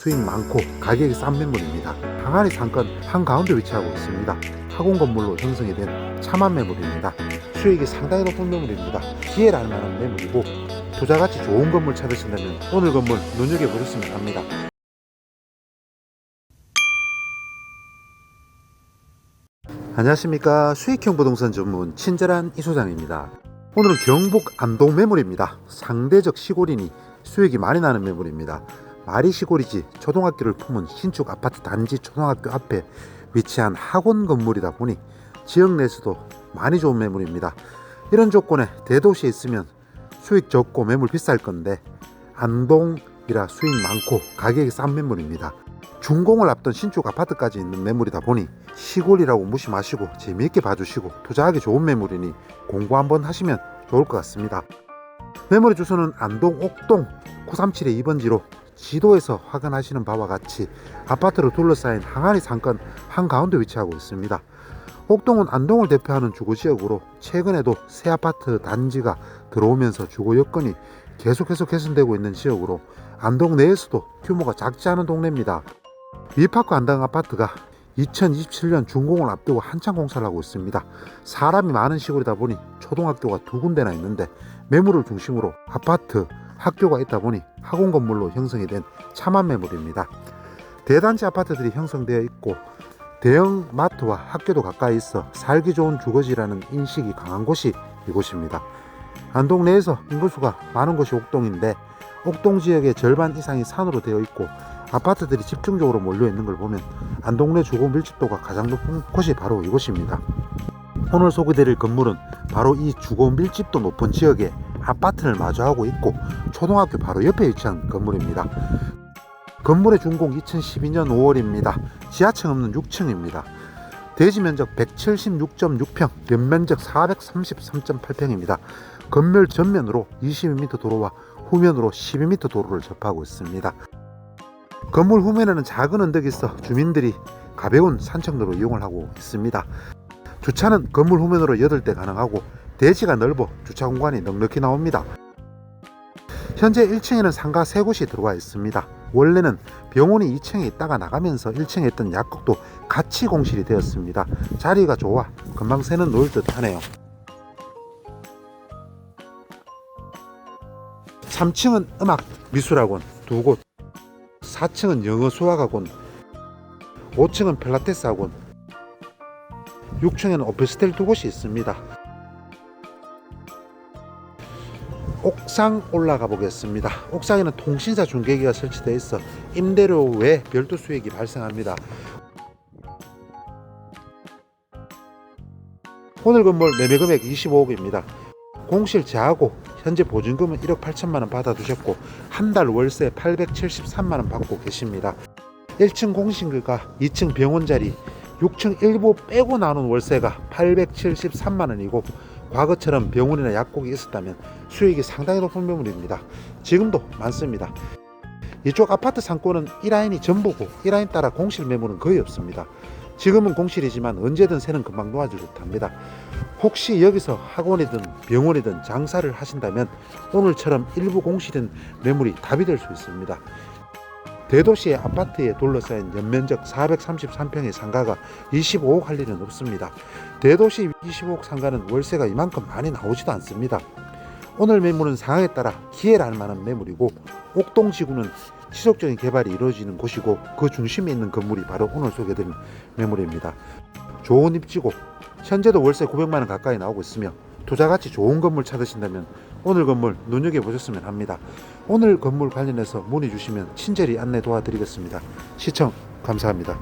수익 많고 가격이 싼 매물입니다. 항아리 상권 한가운데 위치하고 있습니다. 학원 건물로 형성이 된 참한 매물입니다. 수익이 상당히 높은 매물입니다. 기회를 할 만한 매물이고 투자가치 좋은 건물 찾으신다면 오늘 건물 눈여겨보셨으면 합니다. 안녕하십니까 수익형 부동산 전문 친절한 이 소장입니다. 오늘은 경북 안동 매물입니다. 상대적 시골이니 수익이 많이 나는 매물입니다. 말이 시골이지 초등학교를 품은 신축 아파트 단지 초등학교 앞에 위치한 학원 건물이다 보니 지역 내에서도 많이 좋은 매물입니다. 이런 조건에 대도시에 있으면 수익 적고 매물 비쌀 건데 안동이라 수익 많고 가격이 싼 매물입니다. 준공을 앞둔 신축 아파트까지 있는 매물이다 보니 시골이라고 무시 마시고 재미있게 봐주시고 투자하기 좋은 매물이니 공부 한번 하시면 좋을 것 같습니다. 매물의 주소는 안동 옥동 937의 2번지로 지도에서 확인하시는 바와 같이 아파트로 둘러싸인 항아리 상권 한가운데 위치하고 있습니다. 옥동은 안동을 대표하는 주거지역으로 최근에도 새 아파트 단지가 들어오면서 주거 여건이 계속해서 개선되고 있는 지역으로 안동 내에서도 규모가 작지 않은 동네입니다. 위파크 안동 아파트가 2027년 준공을 앞두고 한창 공사를 하고 있습니다. 사람이 많은 시골이다 보니 초등학교가 두 군데나 있는데 매물을 중심으로 아파트, 학교가 있다 보니 학원 건물로 형성이 된 참한 매물입니다. 대단지 아파트들이 형성되어 있고 대형 마트와 학교도 가까이 있어 살기 좋은 주거지라는 인식이 강한 곳이 이곳입니다. 안동 내에서 인구수가 많은 곳이 옥동인데 옥동 지역의 절반 이상이 산으로 되어 있고 아파트들이 집중적으로 몰려 있는 걸 보면 안동 내 주거 밀집도가 가장 높은 곳이 바로 이곳입니다. 오늘 소개드릴 건물은 바로 이 주거 밀집도 높은 지역에 아파트를 마주하고 있고 초등학교 바로 옆에 위치한 건물입니다. 건물의 준공 2012년 5월입니다. 지하층 없는 6층입니다. 대지 면적 176.6평, 연면적 433.8평입니다. 건물 전면으로 22m 도로와 후면으로 12m 도로를 접하고 있습니다. 건물 후면에는 작은 언덕이 있어 주민들이 가벼운 산책로로 이용을 하고 있습니다. 주차는 건물 후면으로 8대 가능하고 대지가 넓어 주차 공간이 넉넉히 나옵니다. 현재 1층에는 상가 3곳이 들어와 있습니다. 원래는 병원이 2층에 있다가 나가면서 1층에 있던 약국도 같이 공실이 되었습니다. 자리가 좋아 금방 새는 놓을 듯 하네요. 3층은 음악 미술학원 두 곳, 4층은 영어 수학학원, 5층은 필라테스 학원, 6층에는 오피스텔 두 곳이 있습니다. 옥상 올라가 보겠습니다. 옥상에는 통신사 중계기가 설치되어 있어 임대료 외 별도 수익이 발생합니다. 오늘 건물 매매 금액 25억입니다. 공실 제하고 현재 보증금은 1억 8천만 원 받아두셨고 한 달 월세 873만 원 받고 계십니다. 1층 공실과 2층 병원 자리 6층 일부 빼고 나눈 월세가 873만 원이고 과거처럼 병원이나 약국이 있었다면 수익이 상당히 높은 매물입니다. 지금도 많습니다. 이쪽 아파트 상권은 1라인이 전부고 1라인 따라 공실 매물은 거의 없습니다. 지금은 공실이지만 언제든 새는 금방 놓아질 듯합니다. 혹시 여기서 학원이든 병원이든 장사를 하신다면 오늘처럼 일부 공실인 매물이 답이 될 수 있습니다. 대도시의 아파트에 둘러싸인 연면적 433평의 상가가 25억 할 일은 없습니다. 대도시 25억 상가는 월세가 이만큼 많이 나오지도 않습니다. 오늘 매물은 상황에 따라 기회를 할 만한 매물이고 옥동지구는 지속적인 개발이 이루어지는 곳이고 그 중심에 있는 건물이 바로 오늘 소개드린 매물입니다. 좋은 입지고 현재도 월세 900만 원 가까이 나오고 있으며 투자가치 좋은 건물 찾으신다면 오늘 건물 눈여겨보셨으면 합니다. 오늘 건물 관련해서 문의 주시면 친절히 안내 도와드리겠습니다. 시청 감사합니다.